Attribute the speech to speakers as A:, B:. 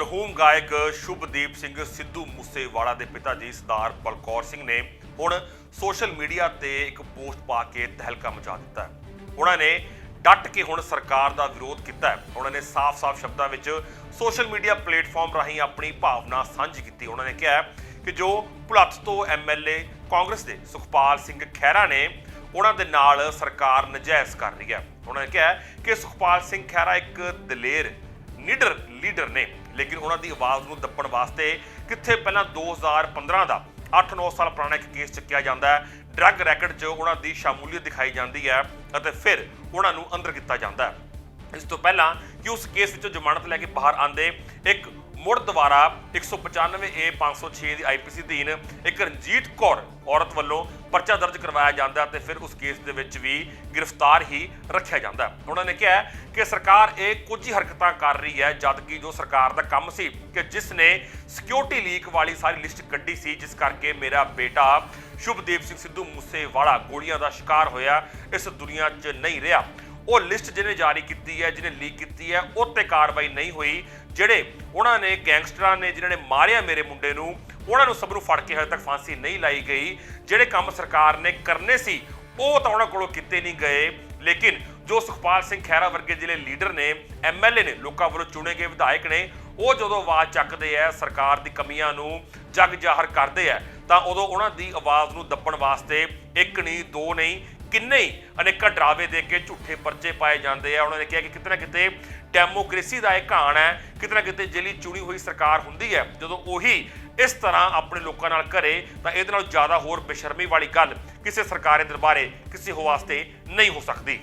A: ਮਰਹੂਮ ਗਾਇਕ ਸ਼ੁਭਦੀਪ ਸਿੰਘ ਸਿੱਧੂ ਮੂਸੇਵਾਲਾ ਦੇ ਪਿਤਾ ਜੀ ਸਰਦਾਰ ਬਲਕੌਰ ਸਿੰਘ ਨੇ ਹੁਣ ਸੋਸ਼ਲ ਮੀਡੀਆ ਤੇ ਇੱਕ ਪੋਸਟ ਪਾ ਕੇ ਤਹਿਲਕਾ ਮਚਾ ਦਿੱਤਾ ਹੈ। ਉਹਨਾਂ ਨੇ ਡਟ ਕੇ ਹੁਣ ਸਰਕਾਰ ਦਾ ਵਿਰੋਧ ਕੀਤਾ ਹੈ। ਉਹਨਾਂ ਨੇ ਸਾਫ਼-ਸਾਫ਼ ਸ਼ਬਦਾਂ ਵਿੱਚ ਸੋਸ਼ਲ ਮੀਡੀਆ ਪਲੇਟਫਾਰਮ ਰਾਹੀਂ ਆਪਣੀ ਭਾਵਨਾ ਸਾਂਝੀ ਕੀਤੀ। ਉਹਨਾਂ ਨੇ ਕਿਹਾ ਕਿ ਜੋ ਭੁਲੱਥ ਤੋਂ ਐਮਐਲਏ ਕਾਂਗਰਸ ਦੇ ਸੁਖਪਾਲ ਸਿੰਘ ਖਹਿਰਾ ਨੇ ਉਹਨਾਂ ਦੇ ਨਾਲ ਸਰਕਾਰ ਨਜਾਇਜ਼ ਕਰ ਰਹੀ ਹੈ। ਉਹਨਾਂ ਨੇ ਕਿਹਾ ਕਿ ਸੁਖਪਾਲ ਸਿੰਘ ਖਹਿਰਾ ਇੱਕ ਦਲੇਰ, ਨਿਡਰ ਲੀਡਰ ਨੇ। ਲੇਕਿਨ ਉਹਨਾਂ ਦੀ ਆਵਾਜ਼ ਨੂੰ ਦੱਬਣ ਵਾਸਤੇ ਕਿੱਥੇ ਪਹਿਲਾਂ 2015 ਦਾ 8-9 ਸਾਲ ਪੁਰਾਣਾ ਇੱਕ ਕੇਸ ਚੱਕਿਆ ਜਾਂਦਾ ਹੈ ਡਰੱਗ ਰੈਕਟ 'ਚ ਉਹਨਾਂ ਦੀ ਸ਼ਾਮੂਲੀਅਤ ਦਿਖਾਈ ਜਾਂਦੀ ਹੈ ਅਤੇ ਫਿਰ ਉਹਨਾਂ ਨੂੰ ਅੰਦਰ ਕੀਤਾ ਜਾਂਦਾ ਹੈ। ਇਸ ਤੋਂ ਪਹਿਲਾਂ ਕਿ ਉਸ ਕੇਸ ਵਿੱਚੋਂ ਜ਼ਮਾਨਤ ਲੈ ਕੇ ਬਾਹਰ ਆਂਦੇ ਇੱਕ ਮੁੜ ਦੁਬਾਰਾ 195 ਏ 506 ਦੀ ਆਈਪੀਸੀ ਅਧੀਨ ਇੱਕ ਰਣਜੀਤ ਕੌਰ ਔਰਤ ਵੱਲੋਂ ਪਰਚਾ ਦਰਜ ਕਰਵਾਇਆ ਜਾਂਦਾ ਤੇ ਫਿਰ ਉਸ ਕੇਸ ਦੇ ਵਿੱਚ ਵੀ ਗ੍ਰਿਫਤਾਰ ਹੀ ਰੱਖਿਆ ਜਾਂਦਾ। ਉਹਨਾਂ ਨੇ ਕਿਹਾ ਕਿ ਸਰਕਾਰ ਇਹ ਕੁਝ ਹੀ ਹਰਕਤਾਂ ਕਰ ਰਹੀ ਹੈ ਜਦ ਕਿ ਜੋ ਸਰਕਾਰ ਦਾ ਕੰਮ ਸੀ ਕਿ ਜਿਸ ਨੇ ਸਿਕਿਉਰਿਟੀ ਲੀਕ ਵਾਲੀ ਸਾਰੀ ਲਿਸਟ ਕੱਢੀ ਸੀ, ਜਿਸ ਕਰਕੇ ਮੇਰਾ ਬੇਟਾ ਸ਼ੁਭਦੀਪ ਸਿੰਘ ਸਿੱਧੂ ਮੂਸੇਵਾਲਾ ਗੋਲੀਆਂ ਦਾ ਸ਼ਿਕਾਰ ਹੋਇਆ, ਇਸ ਦੁਨੀਆ 'ਚ ਨਹੀਂ ਰਿਹਾ। ਉਹ ਲਿਸਟ ਜਿਹਨੇ ਜਾਰੀ ਕੀਤੀ ਹੈ, ਜਿਹਨੇ ਲੀਕ ਕੀਤੀ ਹੈ, ਉਹ ਤੇ ਕਾਰਵਾਈ ਨਹੀਂ ਹੋਈ। ਜਿਹੜੇ ਉਹਨਾਂ ਨੇ ਗੈਂਗਸਟਰਾਂ ਨੇ ਜਿਨ੍ਹਾਂ ਨੇ ਮਾਰਿਆ ਮੇਰੇ ਮੁੰਡੇ ਨੂੰ, ਉਹਨਾਂ ਨੂੰ ਸਭ ਨੂੰ ਫੜ ਕੇ ਹਜੇ ਤੱਕ ਫਾਂਸੀ ਨਹੀਂ ਲਾਈ ਗਈ। ਜਿਹੜੇ ਕੰਮ ਸਰਕਾਰ ਨੇ ਕਰਨੇ ਸੀ, ਉਹ ਤਾਂ ਉਹਨਾਂ ਕੋਲੋਂ ਕੀਤੇ ਨਹੀਂ ਗਏ। ਲੇਕਿਨ ਜੋ ਸੁਖਪਾਲ ਸਿੰਘ ਖਹਿਰਾ ਵਰਗੇ ਜਿਹੜੇ ਲੀਡਰ ਨੇ ਐਮਐਲਏ ਨੇ, ਲੋਕਾਂ ਵੱਲੋਂ ਚੁਣੇ ਗਏ ਵਿਧਾਇਕ ਨੇ, ਉਹ ਜਦੋਂ ਆਵਾਜ਼ ਚੱਕਦੇ ਆ, ਸਰਕਾਰ ਦੀ ਕਮੀਆਂ ਨੂੰ ਜਗ ਜ਼ਾਹਰ ਕਰਦੇ ਆ, ਤਾਂ ਉਦੋਂ ਉਹਨਾਂ ਦੀ ਆਵਾਜ਼ ਨੂੰ ਦੱਬਣ ਵਾਸਤੇ ਇੱਕ ਨਹੀਂ, ਦੋ ਨਹੀਂ ਕਿੰਨੇ ਹੀ ਅਨੇਕਾਂ ਡਰਾਵੇ ਦੇ ਕੇ ਝੂਠੇ ਪਰਚੇ ਪਾਏ ਜਾਂਦੇ ਆ। ਉਹਨਾਂ ਨੇ ਕਿਹਾ ਕਿ ਕਿਤੇ ਨਾ ਕਿਤੇ ਡੈਮੋਕ੍ਰੇਸੀ ਦਾ ਇਹ ਕਹਾਣ ਹੈ, ਕਿਤੇ ਨਾ ਕਿਤੇ ਜਿਹੜੀ ਚੁਣੀ ਹੋਈ ਸਰਕਾਰ ਹੁੰਦੀ ਹੈ। ਜਦੋਂ ਉਹੀ ਇਸ ਤਰ੍ਹਾਂ ਆਪਣੇ ਲੋਕਾਂ ਨਾਲ ਕਰੇ ਤਾਂ ਇਹਦੇ ਨਾਲ ਜ਼ਿਆਦਾ ਹੋਰ ਬੇਸ਼ਰਮੀ ਵਾਲੀ ਗੱਲ ਕਿਸੇ ਸਰਕਾਰੀ ਦਰਬਾਰੇ, ਕਿਸੇ ਹੋ ਵਾਸਤੇ ਨਹੀਂ ਹੋ ਸਕਦੀ।